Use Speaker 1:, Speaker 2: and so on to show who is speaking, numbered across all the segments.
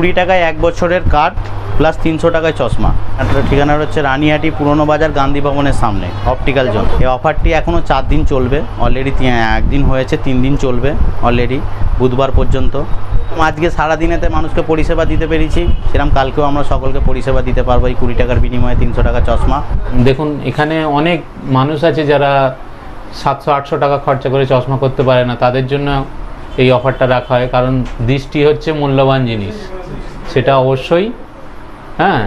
Speaker 1: কুড়ি টাকায় এক বছরের কার্ড প্লাস তিনশো টাকায় চশমা। ঠিকানা হচ্ছে রানিহাটি পুরনো বাজার গান্ধী ভবনের সামনে অপটিক্যাল জোন এই অফারটি এখনও চার দিন চলবে অলরেডি একদিন হয়েছে, তিন দিন চলবে অলরেডি বুধবার পর্যন্ত। আজকে সারাদিনেতে মানুষকে পরিষেবা দিতে পেরেছি সেরকম কালকেও আমরা সকলকে পরিষেবা দিতে পারব এই কুড়ি টাকার বিনিময়ে তিনশো টাকা চশমা।
Speaker 2: দেখুন, এখানে অনেক মানুষ আছে যারা সাতশো, আটশো টাকা খরচা করে চশমা করতে পারে না, তাদের জন্য এই অফারটা রাখা হয় কারণ দৃষ্টি হচ্ছে মূল্যবান জিনিস। সেটা অবশ্যই হ্যাঁ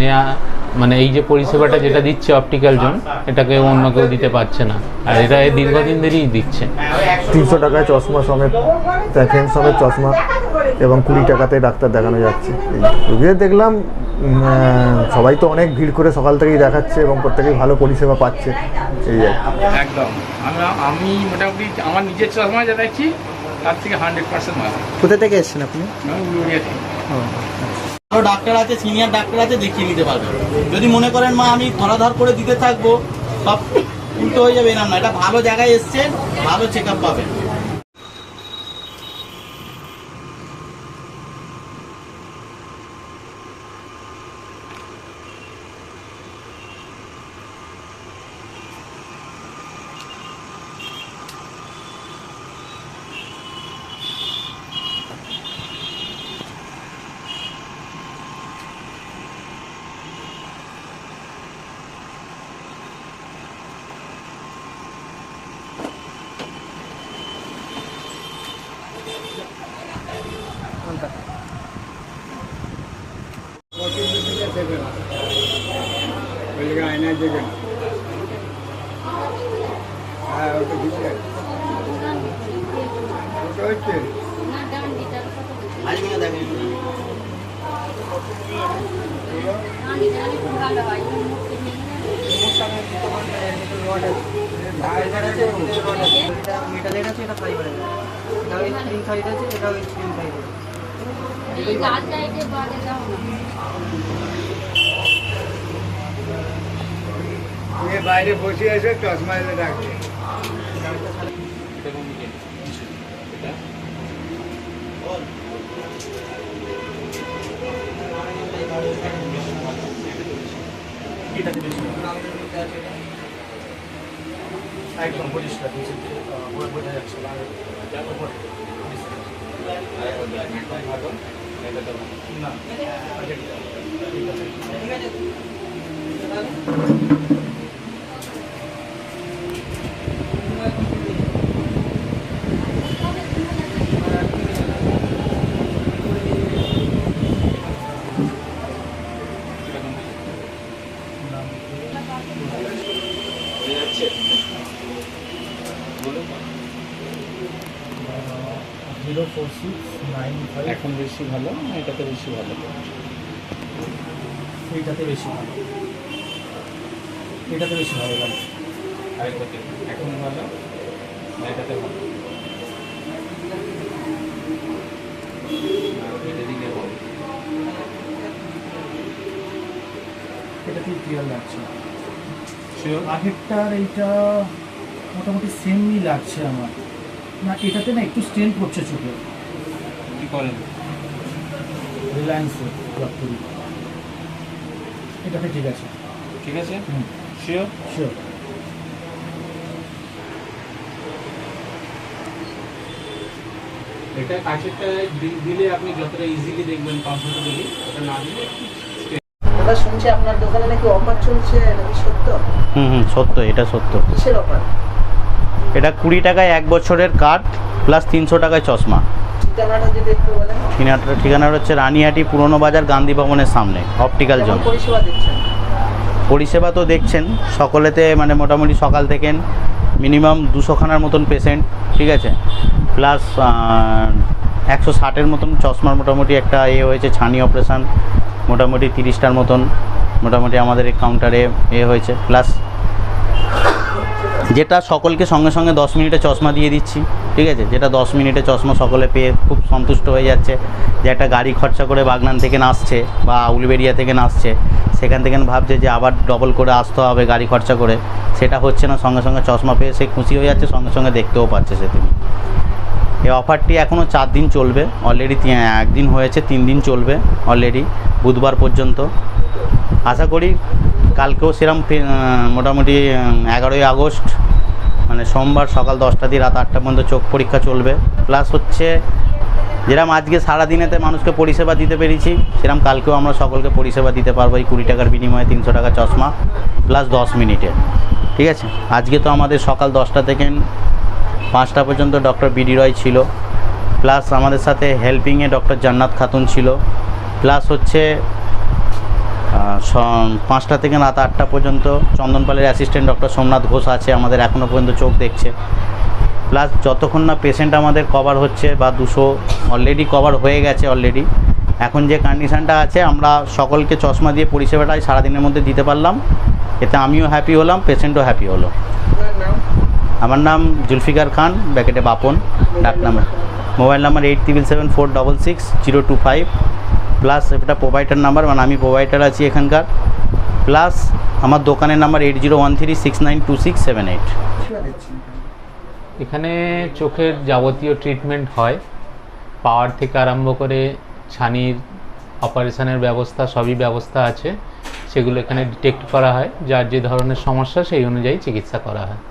Speaker 2: নেয়া মানে এই যে পরিষেবাটা যেটা দিচ্ছে অপটিক্যাল জোন এটাকে অন্য কেউ দিতে পারছে না। আর এটা এই দীর্ঘদিন ধরেই দিচ্ছে।
Speaker 3: তিনশো টাকায় চশমা সমেত ফ্রেম সমেত চশমা এবং কুড়ি টাকাতে ডাক্তার দেখানো যাচ্ছে। রুগীদের দেখলাম সবাই তো অনেক ভিড় করে সকাল থেকেই দেখাচ্ছে এবং প্রত্যেকেই ভালো পরিষেবা পাচ্ছে। এই
Speaker 4: একদম। আমরা আমি মোটামুটি আমার নিজের চশমা যা দেখছি তার থেকে হান্ড্রেড পার্সেন্ট ভালো
Speaker 5: কোথা থেকে এসেছেন আপনি?
Speaker 4: উলুরিয়া থেকে।
Speaker 1: আরও ডাক্তার আছে সিনিয়র ডাক্তার আছে দেখিয়ে নিতে পারবে। যদি মনে করেন মা আমি ধরাধর করে দিতে থাকব সব উল্টো হয়ে যাবে এরম না। এটা ভালো জায়গায় এসছেন ভালো চেক আপ পাবেন। দেখেন।
Speaker 5: মেটালের আছে এটা ফাইবারের এটা ওই স্ক্রিন সাইড আছে এটা ওই স্ক্রিন সাইড আছে
Speaker 6: এই বাজে দাও না।
Speaker 7: বাইরে বসে এসে চশমা এনে রাখবে
Speaker 5: একদম পরিষ্কার বোঝা যাচ্ছে zero four six nine five
Speaker 2: এখন বেশি ভালো না? এটাতে বেশি ভালো।
Speaker 5: এইটাতে বেশি ভালো। এটাতে বেশি ভালো লাগে।
Speaker 2: আরেকটাতে এখন ভালো এটাতে ভালো। এটা
Speaker 5: ক্লিয়ার লাগছে? আগেরটার এইটা মোটামুটি সেমই লাগছে আমার। না এটাতে না একটু স্ট্রেন করছে চোখে।
Speaker 2: কি করেন?
Speaker 5: রিলায়েন্সে জব করি। এটাতে ঠিক আছে।
Speaker 2: ঠিক আছে?
Speaker 5: হুম।
Speaker 2: শিওর
Speaker 5: শিওর
Speaker 2: এটা কাছেরটা দিলে আপনি যতটা ইজিলি দেখবেন কমফোর্টেবলি ওটা না দিলে
Speaker 8: দাদা শুনছি আপনার দোকানে নাকি অফার চলছে নাকি সত্য?
Speaker 1: হুম হুম সত্য এটা সত্য।
Speaker 8: কিসের অফার
Speaker 1: এটা কুড়ি টাকায় এক বছরের কার্ড প্লাস তিনশো টাকায় চশমা।
Speaker 8: ঠিকানাটা যদি একটু বলেন।
Speaker 1: ঠিকানাটা ঠিকানা হচ্ছে রানিহাটি পুরনো বাজার গান্ধী ভবনের সামনে অপটিক্যাল জোন
Speaker 8: পরিষেবা দিচ্ছেন।
Speaker 1: পরিষেবা তো দেখছেন, সকলেতে মানে মোটামুটি সকাল থেকে মিনিমাম দুশোখানার মতন পেশেন্ট ঠিক আছে? প্লাস একশো ষাটের মতন চশমার মোটামুটি একটা এ হয়েছে, ছানি অপারেশান মোটামুটি তিরিশটার মতন, মোটামুটি আমাদের এই কাউন্টারে এ হয়েছে। প্লাস যেটা সকলকে সঙ্গে সঙ্গে দশ মিনিটে চশমা দিয়ে দিচ্ছি। ঠিক আছে? যেটা দশ মিনিটে চশমা সকলে পেয়ে খুব সন্তুষ্ট হয়ে যাচ্ছে যে একটা গাড়ি খরচা করে বাগনান থেকে নাচছে বা উলবেরিয়া থেকে নাচছে। সেখান থেকে ভাবছে যে আবার ডবল করে আসতে হবে গাড়ি খরচা করে। সেটা হচ্ছে না, সঙ্গে সঙ্গে চশমা পেয়ে সে খুশি হয়ে যাচ্ছে, সঙ্গে সঙ্গে দেখতেও পাচ্ছে সে তুমি এই অফারটি এখনও চার দিন চলবে অলরেডি একদিন হয়েছে, তিন দিন চলবে অলরেডি বুধবার পর্যন্ত। আশা করি কালকেও সেরম মোটামুটি এগারোই আগস্ট মানে সোমবার সকাল দশটা দিয়ে রাত আটটা পর্যন্ত চোখ পরীক্ষা চলবে। প্লাস হচ্ছে যেরকম আজকে সারাদিনেতে মানুষকে পরিষেবা দিতে পেরেছি সেরকম কালকেও আমরা সকলকে পরিষেবা দিতে পারব এই কুড়ি টাকার বিনিময়ে তিনশো টাকা চশমা প্লাস দশ মিনিটে। ঠিক আছে? আজকে তো আমাদের সকাল দশটা থেকে পাঁচটা পর্যন্ত ডক্টর বিডি রয় ছিল প্লাস আমাদের সাথে হেল্পিংয়ে ডক্টর জান্নাত খাতুন ছিল প্লাস হচ্ছে পাঁচটা থেকে রাত আটটা পর্যন্ত চন্দনপালের অ্যাসিস্ট্যান্ট ডক্টর সোমনাথ ঘোষ আছে, আমাদের এখনও পর্যন্ত চোখ দেখছে। প্লাস যতক্ষণ না পেশেন্ট আমাদের কভার হচ্ছে বা দুশো অলরেডি কভার হয়ে গেছে অলরেডি এখন যে কন্ডিশানটা আছে, আমরা সকলকে চশমা দিয়ে পরিষেবাটাই সারাদিনের মধ্যে দিতে পারলাম। এতে আমিও হ্যাপি হলাম পেশেন্টও হ্যাপি হলো। আমার নাম জুলফিকার খান, ব্যাকেটে বাপন, ডাক number mobile number eight triple seven four double six zero two five plus এটা প্রোভাইডার নাম্বার মানে আমি প্রোভাইডার আছি এখানকার। প্লাস আমার দোকানের number eight zero one three six nine two six seven eight
Speaker 2: এখানে চোখের যাবতীয় ট্রিটমেন্ট হয়। পাওয়ার থেকে আরম্ভ করে ছানির অপারেশনের ব্যবস্থা, সবই ব্যবস্থা আছে। সেগুলো এখানে ডিটেক্ট করা হয়। যার যে ধরনের সমস্যা, সেই অনুযায়ী চিকিৎসা করা হয়।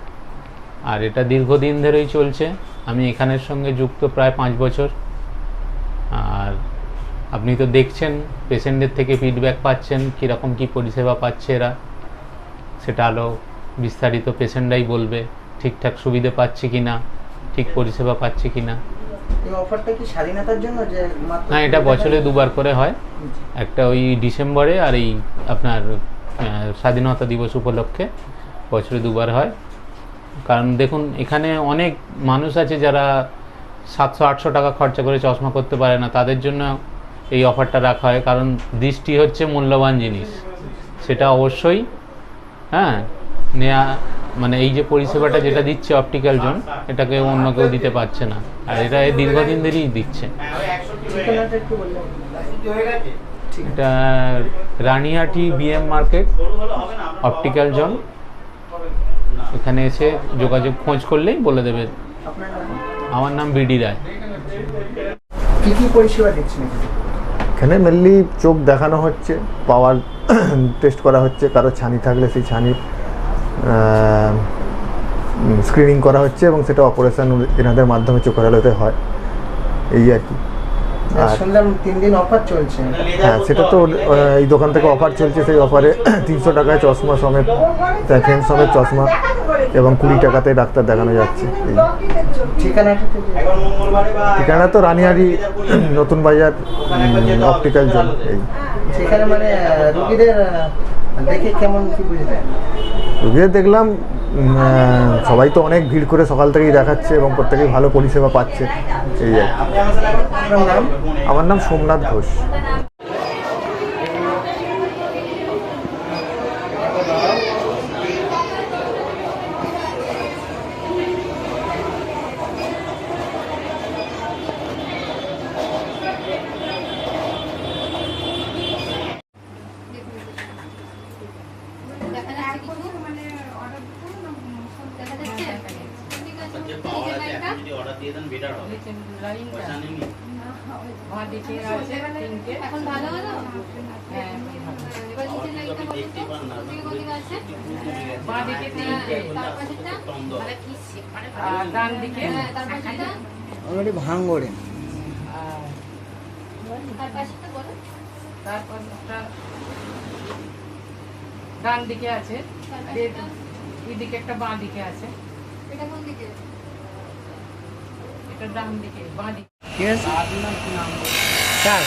Speaker 2: আর এটা দীর্ঘদিন ধরেই চলছে। আমি এখানের সঙ্গে যুক্ত প্রায় পাঁচ বছর। আর আপনি তো দেখছেন পেশেন্টদের থেকে ফিডব্যাক পাচ্ছেন কীরকম কী পরিষেবা পাচ্ছে এরা। সেটা আরও বিস্তারিত পেশেন্টরাই বলবে ঠিকঠাক সুবিধে পাচ্ছে কি না ঠিক পরিষেবা পাচ্ছে কি না
Speaker 8: এই অফারটা কি স্বাধীনতার জন্য যে
Speaker 2: না এটা বছরে দুবার করে হয়। একটা ওই ডিসেম্বরে আর এই আপনার স্বাধীনতা দিবস উপলক্ষে বছরে দুবার হয়। কারণ দেখুন এখানে অনেক মানুষ আছে যারা সাতশো আটশো টাকা খরচা করে চশমা করতে পারে না তাদের জন্য এই অফারটা রাখা হয়, কারণ দৃষ্টি হচ্ছে মূল্যবান জিনিস। সেটা অবশ্যই হ্যাঁ নেয়া মানে এই যে পরিষেবাটা যেটা দিচ্ছে অপটিক্যাল জোন এটাকে অন্য কেউ দিতে পারছে না। আর এটা দীর্ঘদিন ধরেই দিচ্ছে। এটা Ranihati BM market optical zone এখানে এসে যোগাযোগ, খোঁজ করলেই বলে দেবে। আমার নাম বিডি রায়।
Speaker 8: কি কি পরিষেবা দিচ্ছেন এখানে?
Speaker 3: মেনলি চোখ দেখানো হচ্ছে, পাওয়ার টেস্ট করা হচ্ছে, কারও ছানি থাকলে সেই ছানির স্ক্রিনিং করা হচ্ছে এবং সেটা অপারেশন এনাদের মাধ্যমে চোখের আলোতে হয় এই আর কি
Speaker 8: শুনলাম তিন দিন অফার চলছে।
Speaker 3: হ্যাঁ সেটা তো এই দোকান থেকে অফার চলছে সেই অফারে তিনশো টাকায় চশমা সমেত ফ্রেন্ড সমেত চশমা এবং কুড়ি টাকাতে ডাক্তার দেখানো যাচ্ছে। ঠিকানা তো রানিহারি নতুন বাজার অপটিক্যাল জোন এই।
Speaker 8: সেখানে মানে রুগীদের দেখে কেমন কি বুঝলেন?
Speaker 3: রুগীদের দেখলাম সবাই তো অনেক ভিড় করে সকাল থেকেই দেখাচ্ছে এবং প্রত্যেকেই ভালো পরিষেবা পাচ্ছে। এই আর আমার নাম সোমনাথ ঘোষ
Speaker 6: দেখা যাচ্ছে কিছু দেখা যাচ্ছে ঠিক আছে এই যে লাইনটা
Speaker 1: হবে পয়সা নেই
Speaker 6: কোথেকে আছে তার পাশেরটা
Speaker 9: আর ডান দিকে
Speaker 6: হ্যাঁ,
Speaker 7: অলরেডি ভাঙড়ে
Speaker 9: তারপর একটা ডান দিকে আছে এদিকে একটা বাঁ দিকে আছে
Speaker 6: এটা কোন দিকে
Speaker 9: এটা ডান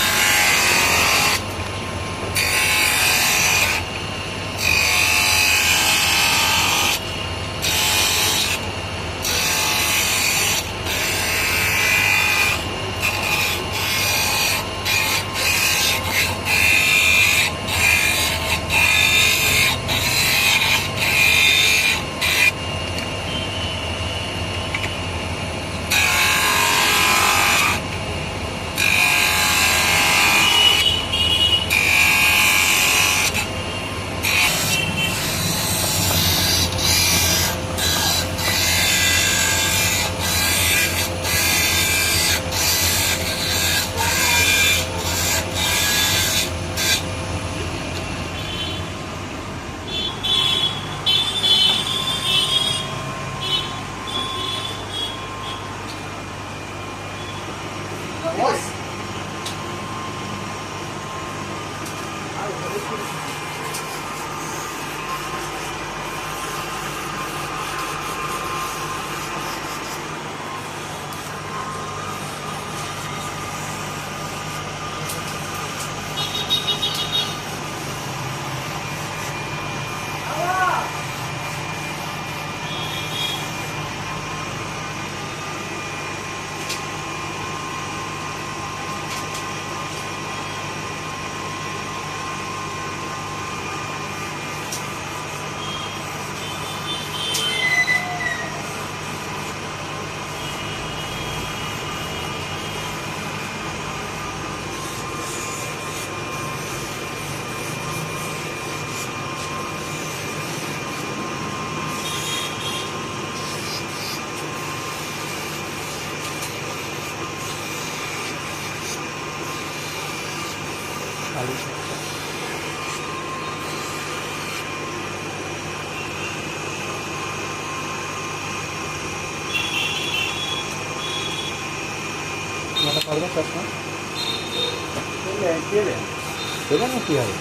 Speaker 9: আলু শক্তা আপনারা
Speaker 7: পারবেন না কী
Speaker 8: হবে? কী হবে?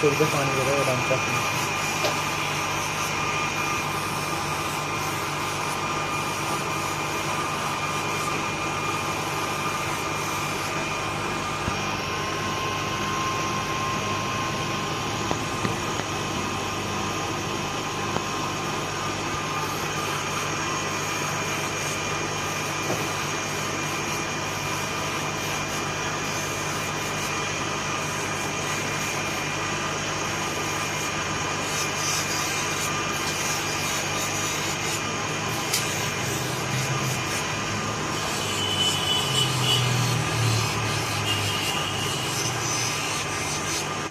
Speaker 8: চলবে পানি দেবে ওরম চাষ